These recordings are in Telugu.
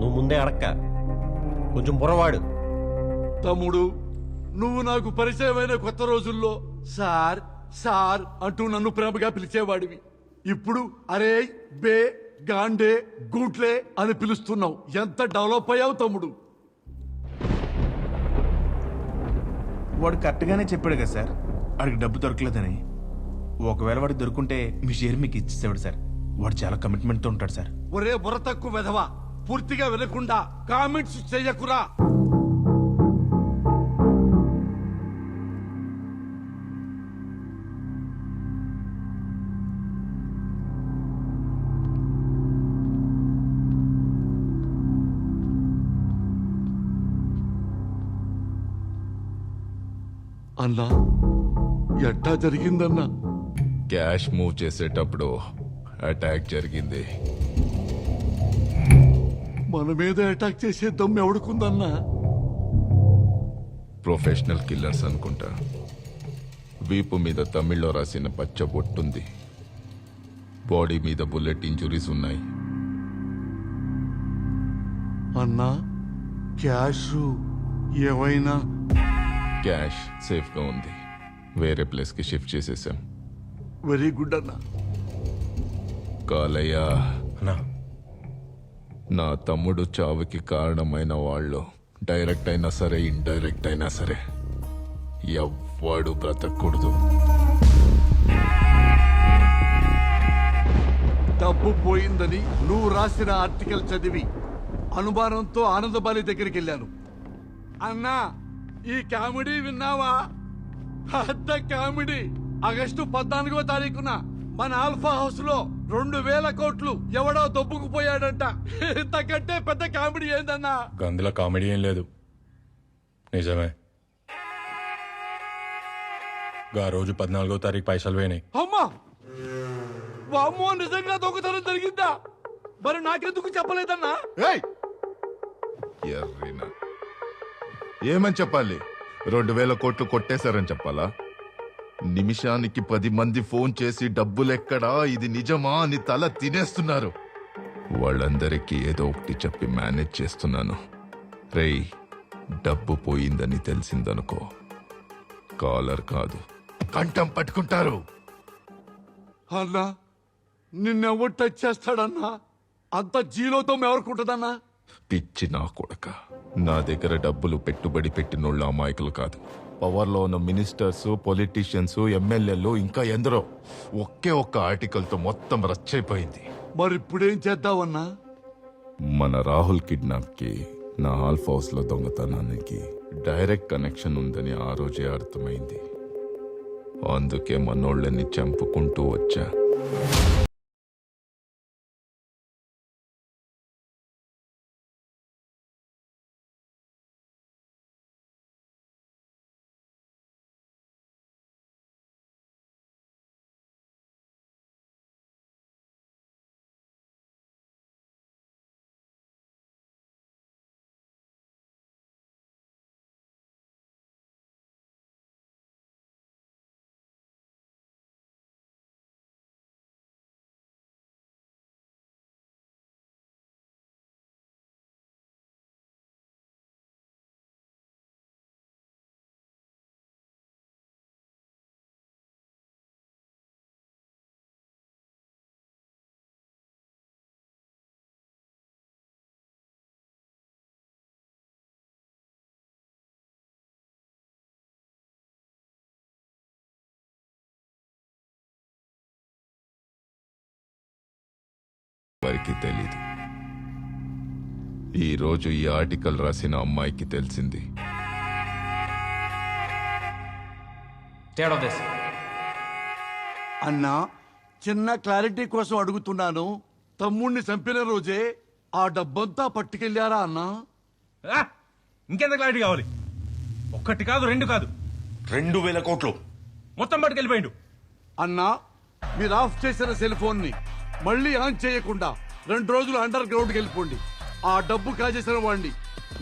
నువ్వు ముందే అడక్క. కొంచెం బుర్రవాడు. తమ్ముడు నువ్వు నాకు పరిచయమైన కొత్త రోజుల్లో సార్ సార్ అంటూ నన్ను ప్రేమగా పిలిచేవాడివి. ఇప్పుడు అరే బే గాండే గూట్లే అని పిలుస్తున్నావు. ఎంత డెవలప్ అయ్యావు తమ్ముడు? వాడు కరెక్ట్గానే చెప్పాడు కదా సార్. వాడికి డబ్బు దొరకలేదని. ఒకవేళ వాడికి దొరుకుంటే మీ షేర్ మీకు ఇచ్చేసేవాడు సార్. వాడు చాలా కమిట్మెంట్తో ఉంటాడు సార్. ఒరే బుర్ర తక్కువ వెధవా. పూర్తిగా వినకుండా కామెంట్స్ చెయ్యకురా అన్నా ఎట్టా జరిగిందన్నా. క్యాష్ మూవ్ చేసేటప్పుడు అటాక్ జరిగింది. మన మీద అటాక్ చేసే దమ్ము ఎవడుకుందన్నా? ప్రొఫెషనల్ కిల్లర్స్ అనుకుంటా. వీపు మీద తమిళ్ళో రాసిన పచ్చ బొట్టుంది. బాడీ మీద బుల్లెట్ ఇంజురీస్ ఉన్నాయి. అన్నా క్యాష్ ఏమైనా? క్యాష్ సేఫ్గా ఉంది. వేరే ప్లేస్కి షిఫ్ట్ చేసేసాం. వెరీ గుడ్ అన్నా. కాలయ్య. అన్నా నా తమ్ముడు చావుకి కారణమైన వాళ్ళు. డైరెక్ట్ అయినా సరే ఇండైరెక్ట్ అయినా సరే ఎవ్వడు బ్రతకూడదు. డబ్బు పోయిందని నువ్వు రాసిన ఆర్టికల్ చదివి అనుమానంతో ఆనందబాలి దగ్గరికి వెళ్ళాను అన్నా ఈ కామెడీ విన్నావా? పెద్ద కామెడీ. ఆగస్టు పద్నాలుగో తారీఖున మన ఆల్ఫా హౌస్లో రెండు వేల కోట్లు ఎవడో దొబ్బుకుపోయాడంట. ఇంతకంటే పెద్ద కామెడీ ఏందన్నా? అందులో కామెడీ ఏం లేదు. నిజమే. గా రోజు పద్నాలుగో తారీఖు పైసలు పోయినాయి అమ్మా! వామ్మో నిజంగా దొంగతనం జరిగిందా? మరి నాకెందుకు చెప్పలేదన్నా? ఏయ్! ఎర్రిన. ఏమని చెప్పాలి? రెండు వేల కోట్లు కొట్టేశారని చెప్పాలా? నిమిషానికి పది మంది ఫోన్ చేసి డబ్బులెక్కడా? ఇది నిజమా అని తల తినేస్తున్నారు. వాళ్ళందరికీ ఏదో ఒకటి చెప్పి మేనేజ్ చేస్తున్నాను. రేయ్ డబ్బు పోయిందని తెలిసిందనుకో. కాలర్ కాదు కంఠం పట్టుకుంటారు. అన్నా నిన్నెవరు టచ్ చేస్తాడన్నా? అంత జీలోతో ఎవరుకుంటుందన్నా? పిచ్చి నా కొడక. నా దగ్గర డబ్బులు పెట్టుబడి పెట్టినోళ్ళు అమాయకులు కాదు. పవర్లో ఉన్న మినిస్టర్స్ పొలిటీషియన్స్ ఎమ్మెల్యేలు ఇంకా ఎందరో ఒకే ఒక్క ఆర్టికల్తో మొత్తం రచ్చైపోయింది మరి ఇప్పుడేం చేద్దామన్నా? మన రాహుల్ కిడ్నాప్కి నా హాల్ఫ్ హౌస్లో దొంగతనానికి డైరెక్ట్ కనెక్షన్ ఉందని ఆ రోజే అర్థమైంది. అందుకే మనోళ్ళని చంపుకుంటూ వచ్చా. వారికి తెలీదు. ఈ రోజు ఈ ఆర్టికల్ రాసిన అమ్మాయికి తెలిసింది. స్టేట్ ఆఫ్ దిస్ అన్నా చిన్న క్లారిటీ కోసం అడుగుతున్నాను. తమ్ముణ్ణి చంపిన రోజే ఆ డబ్బంతా పట్టుకెళ్ళారా అన్నా? ఇంకెంత క్లారిటీ కావాలి? ఒక్కటి కాదు రెండు కాదు. రెండు వేల కోట్లు. మొత్తం పట్టుకెళ్ళిపోయిండు. అన్నా మీరు ఆఫ్ చేసిన సెల్ ఫోన్ని మళ్ళీ ఆన్ చేయకుండా రెండు రోజులు అండర్ గ్రౌండ్ వెళ్ళిపోండి. ఆ డబ్బు కాజేసిన వాడిని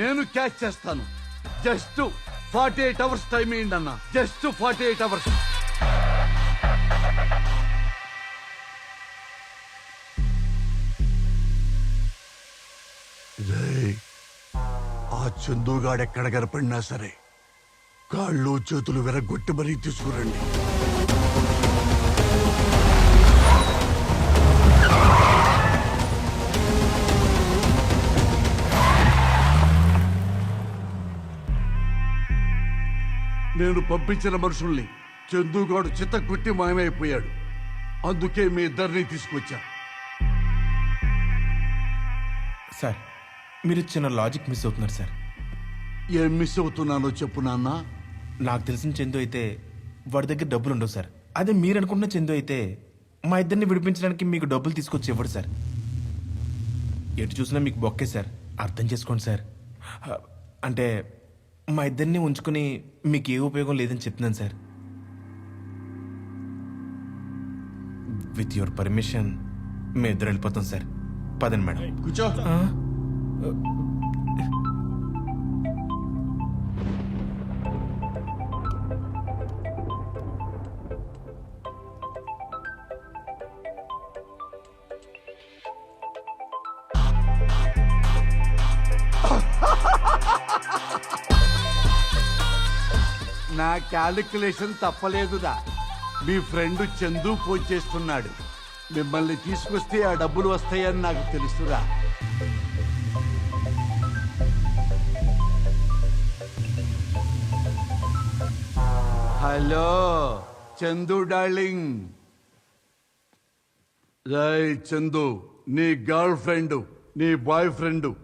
నేను క్యాచ్ చేస్తాను. Just forty eight hours time ఏంటి అన్న. జస్ట్ ఫార్టీ ఎయిట్ అవర్స్ ఏయ్, ఆ చందుగాడు ఎక్కడ కనపడినా సరే కాళ్ళు చేతులు విరగొట్టి మరీ తీసుకురండి. నేను పంపించిన మనుషుల్ని చందుగాడు చిత్త కొట్టి మాయమైపోయాడు. అందుకే మీ ఇద్దరిని తీసుకొచ్చా. సార్ మీరు చిన్న లాజిక్ మిస్ అవుతున్నారు సార్. ఏం మిస్ అవుతున్నానో చెప్పు నాన్న. నాకు తెలిసిన చందు అయితే వాడి దగ్గర డబ్బులు ఉండవు సార్. అదే మీరు అనుకుంటున్న చందు అయితే మా ఇద్దరిని విడిపించడానికి మీకు డబ్బులు తీసుకొచ్చి ఇవ్వడు సార్. ఎటు చూసినా మీకు బొక్కే సార్. అర్థం చేసుకోండి సార్. అంటే మా ఇద్దరిని ఉంచుకుని మీకు ఏ ఉపయోగం లేదని చెప్తున్నాను సార్. విత్ యువర్ పర్మిషన్ మేము ఇద్దరు వెళ్ళిపోతాం సార్. పదండి మేడం. కూర్చో. నా క్యాలిక్యులేషన్ తప్పలేదురా. మీ ఫ్రెండ్ చందు ఫోన్ చేస్తున్నాడు. మిమ్మల్ని తీసుకొస్తే ఆ డబ్బులు వస్తాయని నాకు తెలుసురా. Hello Chandu darling. Roy Chandu నీ గర్ల్ ఫ్రెండ్ నీ బాయ్ ఫ్రెండ్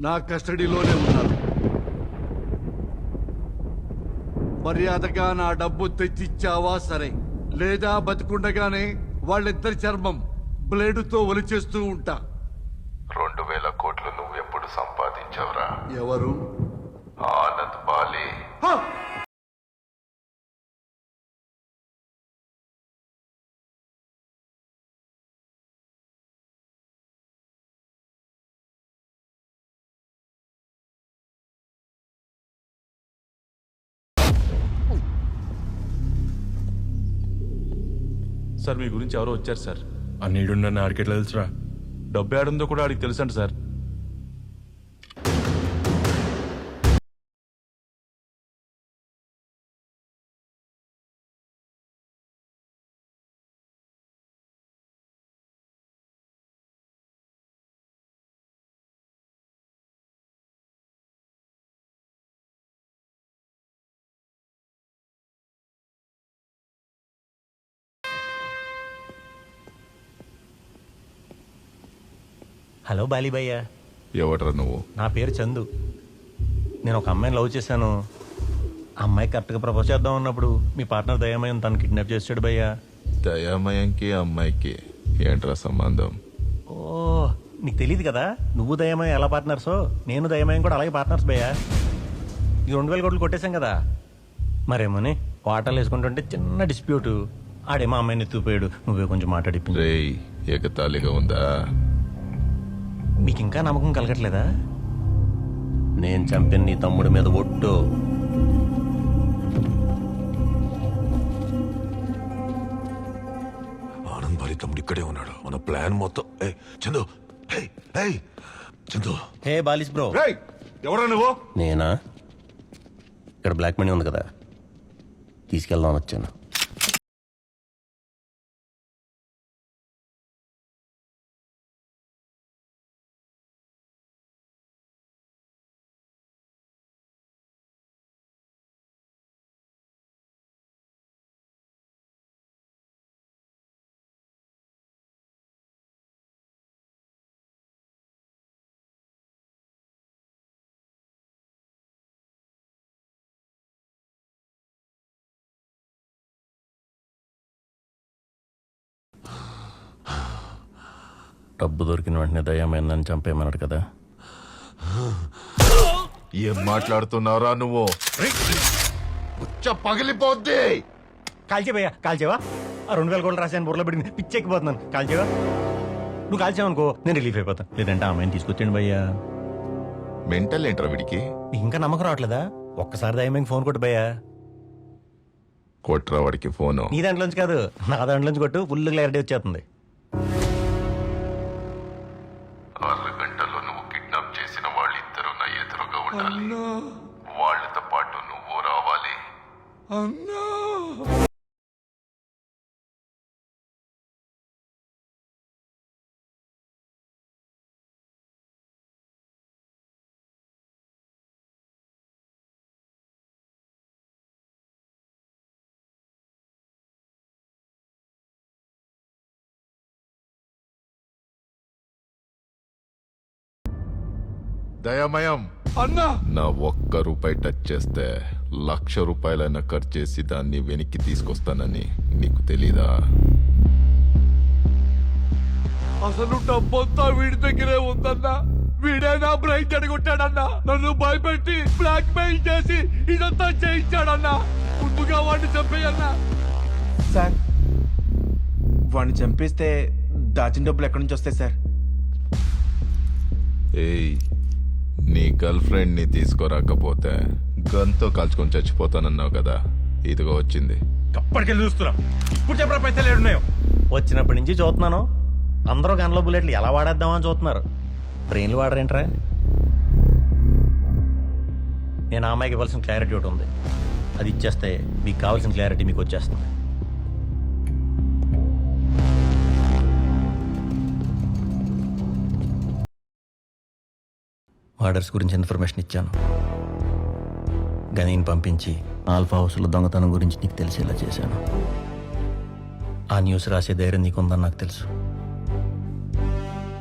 నా కస్టడీలోనే ఉన్నారు. మర్యాదగా నా డబ్బు తెచ్చిచ్చావా సరే. లేదా బతికుండగానే వాళ్ళిద్దరి చర్మం బ్లేడుతో ఒలిచేస్తూ ఉంటా. రెండు వేల కోట్లు నువ్వు ఎప్పుడు సంపాదించావురా? ఎవరు? ఆనంద్ బాలే. సార్ మీ గురించి ఎవరో వచ్చారు సార్. ఆ నీడున్న ఆడికెట్లా తెలుసురా? డబ్బు ఏడుందో కూడా ఆడికి తెలుసంట సార్. హలో బాలీభయ్య ఎవడ్రా నువ్వు? నా పేరు చందు. నేను ఒక అమ్మాయిని లవ్ చేశాను. ఆ అమ్మాయి కరెక్ట్గా ప్రపోజ్ చేద్దాం అన్నప్పుడు మీ పార్ట్నర్ దయమయం తను కిడ్నాప్ చేసాడు భయ్యా దయామయంకి అమ్మాయికి ఏంట్రా సంబంధం? ఓ నీకు తెలియదు కదా? నువ్వు దయమయం ఎలా పార్ట్నర్సో నేను దయమయం కూడా అలాగే పార్ట్నర్స్ భయ్యా ఈ రెండు వేల కోట్లు కొట్టేశాం కదా? మరేమోని వాటర్లు వేసుకుంటుంటే చిన్న డిస్ప్యూట్ ఆడేమో అమ్మాయిని ఎత్తుపోయాడు నువ్వే కొంచెం మాట్లాడిపించు. రేయ్ ఎగతాళిగా ఉందా? మీకు ఇంకా నమ్మకం కలగట్లేదా? నేను చంపిన నీ తమ్ముడి మీద ఒట్టు. ఆనంద్ భారీ తమ్ముడు ఇక్కడే ఉన్నాడు. మన ప్లాన్ మొత్తం ఏయ్ చందు. ఏయ్ ఏయ్ చందు. హే బాలిస్ బ్రో. రేయ్ ఎవరా నువ్వు? నేనా? ఇక్కడ బ్లాక్ మనీ ఉంది కదా. తీసుకెళ్దామని వచ్చాను. డబ్బు దొరికిన వెంటనే దయ్యమైందని చంపేయమన్నాడు కదా. ఏం మాట్లాడుతున్నారా నువ్వు? ఉచ్చ పగిలిపోద్ది. కాల్చేవయ్యా కాల్చేవా? ఆ రెండు వేల కోట్లు రాశాను బుర్రలో పెట్టి పిచ్చెక్కిపోతున్నాను. కాల్చేవా? నువ్వు కాల్చావనుకో నేను రిలీఫ్ అయిపోతాను లేదంటే ఆ అమ్మాయిని తీసుకొచ్చాను భయ్యా. మెంటల్ ఏంట్రా వీడికి? ఇంకా నమ్మకం రావట్లేదా? ఒక్కసారి దయ్యమైంది ఫోన్ కొట్టు భయ్యా. కొట్రా వాడికి ఫోను. నీ దాంట్లోంచి కాదు నా దాంట్లోంచి కొట్టు ఫుల్ క్లారిటీ వచ్చేస్తుంది. అన్నా. వాళ్ళతో పాటు నువ్వు రావాలి. అన్నా. దయమయం. అన్నా! నా ఒక్క రూపాయి టచ్ చేస్తే లక్ష రూపాయలైనా ఖర్చు చేసి దాన్ని వెనక్కి తీసుకొస్తానని నీకు తెలీదా? అసలు డబ్బంతా వీడి దగ్గరే ఉందన్నా. వీడే నా బ్రైన్ చెడగొట్టాడన్నా నన్ను భయపెట్టి బ్లాక్ మెయిల్ చేసి ఇదంతా చేయించాడన్నా. ముందుగా వాడిని చంపేయన్నా. సార్ వాడిని చంపేస్తే దాచిన డబ్బులు ఎక్కడి నుంచి వస్తాయి సార్? ఏయ్ గర్ల్ ఫ్రెండ్ని తీసుకురాకపోతే గన్తో కాల్చుకొని చచ్చిపోతానన్నావు కదా. ఇదిగో వచ్చింది. అప్పటికెళ్ళి చూస్తున్నాం. ఇప్పుడు చెప్పరా పైసలు ఏడున్నాయో? వచ్చినప్పటి నుంచి చూస్తున్నాను. అందరూ గన్లో బుల్లెట్లు ఎలా వాడేద్దామని చూస్తున్నారు. బ్రెయిన్లు వాడరేంట్రా? నేను ఆ అమ్మాయికి ఇవ్వాల్సిన క్లారిటీ ఒకటి ఉంది. అది ఇచ్చేస్తే మీకు కావాల్సిన క్లారిటీ మీకు వచ్చేస్తుంది. ఆర్డర్స్ గురించి ఇన్ఫర్మేషన్ ఇచ్చాను. గనీని పంపించి ఆల్ఫా హౌస్లో దొంగతనం గురించి నీకు తెలిసేలా చేశాను. ఆ న్యూస్ రాసే ధైర్యం నీకుందని నాకు తెలుసు.